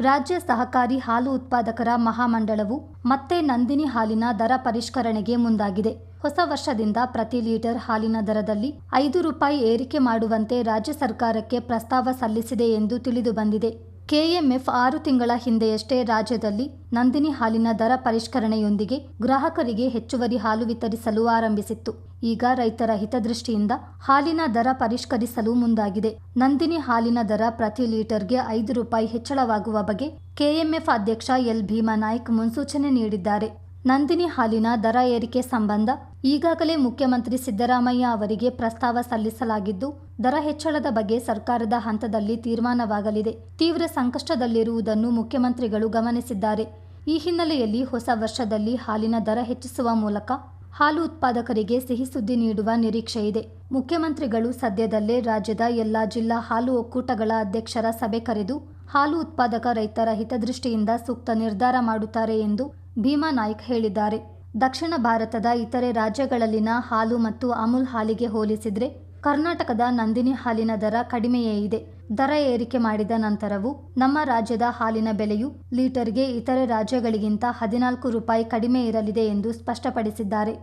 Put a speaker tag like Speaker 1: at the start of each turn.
Speaker 1: ರಾಜ್ಯ ಸಹಕಾರಿ ಹಾಲು ಉತ್ಪಾದಕರ ಮಹಾಮಂಡಳವು ಮತ್ತೆ ನಂದಿನಿ ಹಾಲಿನ ದರ ಪರಿಷ್ಕರಣೆಗೆ ಮುಂದಾಗಿದೆ. ಹೊಸ ವರ್ಷದಿಂದ ಪ್ರತಿ ಲೀಟರ್ ಹಾಲಿನ ದರದಲ್ಲಿ ಐದು ರೂಪಾಯಿ ಏರಿಕೆ ಮಾಡುವಂತೆ ರಾಜ್ಯ ಸರ್ಕಾರಕ್ಕೆ ಪ್ರಸ್ತಾವ ಸಲ್ಲಿಸಿದೆ ಎಂದು ತಿಳಿದು ಬಂದಿದೆ. ಕೆಎಂಎಫ್ ಆರು ತಿಂಗಳ ಹಿಂದೆಯಷ್ಟೇ ರಾಜ್ಯದಲ್ಲಿ ನಂದಿನಿ ಹಾಲಿನ ದರ ಪರಿಷ್ಕರಣೆಯೊಂದಿಗೆ ಗ್ರಾಹಕರಿಗೆ ಹೆಚ್ಚುವರಿ ಹಾಲು ವಿತರಿಸಲು ಆರಂಭಿಸಿತ್ತು. ಈಗ ರೈತರ ಹಿತದೃಷ್ಟಿಯಿಂದ ಹಾಲಿನ ದರ ಪರಿಷ್ಕರಿಸಲು ಮುಂದಾಗಿದೆ. ನಂದಿನಿ ಹಾಲಿನ ದರ ಪ್ರತಿ ಲೀಟರ್ಗೆ ಐದು ರೂಪಾಯಿ ಹೆಚ್ಚಳವಾಗುವ ಬಗ್ಗೆ ಕೆಎಂಎಫ್ ಅಧ್ಯಕ್ಷ ಎಲ್ ಭೀಮಾ ನಾಯ್ಕ್ ಮುನ್ಸೂಚನೆ ನೀಡಿದ್ದಾರೆ. ನಂದಿನಿ ಹಾಲಿನ ದರ ಏರಿಕೆ ಸಂಬಂಧ ಈಗಾಗಲೇ ಮುಖ್ಯಮಂತ್ರಿ ಸಿದ್ದರಾಮಯ್ಯ ಅವರಿಗೆ ಪ್ರಸ್ತಾವ ಸಲ್ಲಿಸಲಾಗಿದ್ದು, ದರ ಹೆಚ್ಚಳದ ಬಗ್ಗೆ ಸರ್ಕಾರದ ಹಂತದಲ್ಲಿ ತೀರ್ಮಾನವಾಗಲಿದೆ. ತೀವ್ರ ಸಂಕಷ್ಟದಲ್ಲಿರುವುದನ್ನು ಮುಖ್ಯಮಂತ್ರಿಗಳು ಗಮನಿಸಿದ್ದಾರೆ. ಈ ಹಿನ್ನೆಲೆಯಲ್ಲಿ ಹೊಸ ವರ್ಷದಲ್ಲಿ ಹಾಲಿನ ದರ ಹೆಚ್ಚಿಸುವ ಮೂಲಕ ಹಾಲು ಉತ್ಪಾದಕರಿಗೆ ಸಿಹಿ ಸುದ್ದಿ ನೀಡುವ ನಿರೀಕ್ಷೆ ಇದೆ. ಮುಖ್ಯಮಂತ್ರಿಗಳು ಸದ್ಯದಲ್ಲೇ ರಾಜ್ಯದ ಎಲ್ಲಾ ಜಿಲ್ಲಾ ಹಾಲು ಒಕ್ಕೂಟಗಳ ಅಧ್ಯಕ್ಷರ ಸಭೆ ಕರೆದು ಹಾಲು ಉತ್ಪಾದಕ ರೈತರ ಹಿತದೃಷ್ಟಿಯಿಂದ ಸೂಕ್ತ ನಿರ್ಧಾರ ಮಾಡುತ್ತಾರೆ ಎಂದು ಭೀಮಾ ನಾಯ್ಕ್ ಹೇಳಿದ್ದಾರೆ. ದಕ್ಷಿಣ ಭಾರತದ ಇತರೆ ರಾಜ್ಯಗಳಲ್ಲಿನ ಹಾಲು ಮತ್ತು ಅಮೂಲ್ ಹಾಲಿಗೆ ಹೋಲಿಸಿದ್ರೆ ಕರ್ನಾಟಕದ ನಂದಿನಿ ಹಾಲಿನ ದರ ಕಡಿಮೆಯೇ ಇದೆ. ದರ ಏರಿಕೆ ಮಾಡಿದ ನಂತರವೂ ನಮ್ಮ ರಾಜ್ಯದ ಹಾಲಿನ ಬೆಲೆಯು ಲೀಟರ್ಗೆ ಇತರೆ ರಾಜ್ಯಗಳಿಗಿಂತ ಹದಿನಾಲ್ಕು ರೂಪಾಯಿ ಕಡಿಮೆ ಇರಲಿದೆ ಎಂದು ಸ್ಪಷ್ಟಪಡಿಸಿದ್ದಾರೆ.